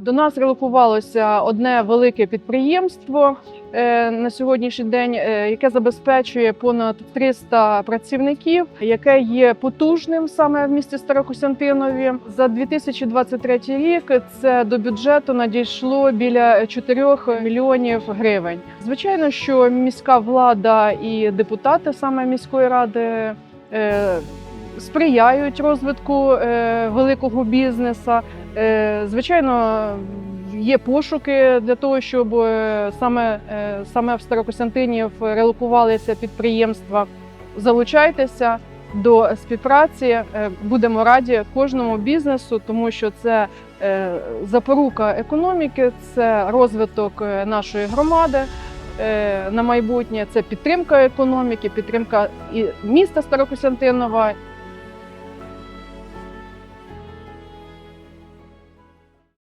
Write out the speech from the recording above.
До нас релокувалося одне велике підприємство е, на сьогоднішній день, е, яке забезпечує понад 300 працівників, яке є потужним саме в місті Старокостянтинові. За 2023 рік це до бюджету надійшло біля 4 мільйонів гривень. Звичайно, що міська влада і депутати саме міської ради. е, Сприяють розвитку великого бізнесу. Е, Звичайно, є пошуки для того, щоб е, саме, е, саме в Старокостянтинів релокувалися підприємства. Залучайтеся до співпраці. Будемо раді кожному бізнесу, тому що це запорука економіки, це розвиток нашої громади. На майбутнє це підтримка економіки, підтримка і міста Старокостянтинова,